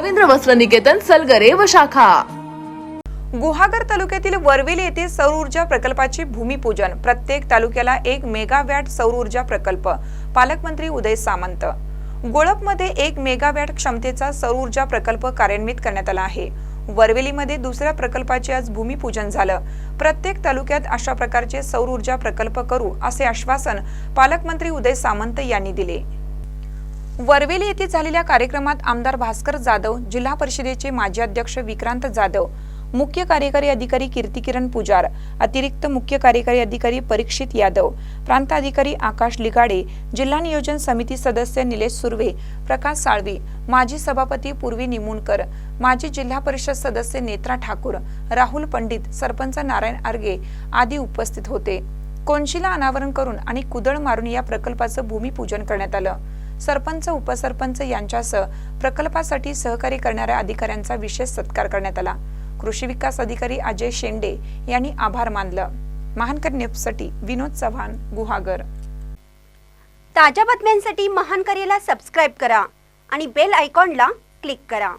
रवींद्र वस्त्र निकेतन सलगरे व शाखा. गुहागर तालुक्यातील वरवेली येथे सौर ऊर्जा प्रकल्पाचे भूमिपूजन. प्रत्येक तालुक्याला एक मेगावॅट सौर ऊर्जा प्रकल्प. पालकमंत्री उदय सामंत. गोळपमध्ये एक मेगावॅट क्षमतेचा सौर ऊर्जा प्रकल्प कार्यान्वित करण्यात आला आहे. वरवेलीमध्ये दुसऱ्या प्रकल्पाचे आज भूमिपूजन झालं. प्रत्येक तालुक्यात अशा प्रकारचे सौर ऊर्जा प्रकल्प करू असे आश्वासन पालकमंत्री उदय सामंत यांनी दिले. वरवेली येथे झालेल्या कार्यक्रमात आमदार भास्कर जाधव जिल्हा परिषदेचे माजी अध्यक्ष विक्रांत जाधव मुख्य कार्यकारी अधिकारी कीर्तिकिरण पुजार अतिरिक्त मुख्य कार्यकारी अधिकारी परीक्षित यादव प्रांत अधिकारी आकाश लिगाडे जिल्हा नियोजन समिती सदस्य निलेश सुर्वे प्रकाश साळवी माजी सभापती पूर्वी निमुणकर माजी जिल्हा परिषद सदस्य नेत्रा ठाकूर राहुल पंडित सरपंच नारायण आर्गे आदी उपस्थित होते. कोनशीला अनावरण करून आणि कुदळ मारून या प्रकल्पाचं भूमिपूजन करण्यात आलं. सरपंच उपसरपंच यांच्यासह प्रकल्पासाठी सहकार्य करणाऱ्या अधिकाऱ्यांचा विशेष सत्कार करण्यात आला. कृषी विकास अधिकारी अजय शेंडे यांनी आभार मानलं. महानकर न्यूजसाठी विनोद चव्हाण गुहागर. ताज्या बातम्यांसाठी महान करेला सबस्क्राईब करा आणि बेल आयकॉनला क्लिक करा.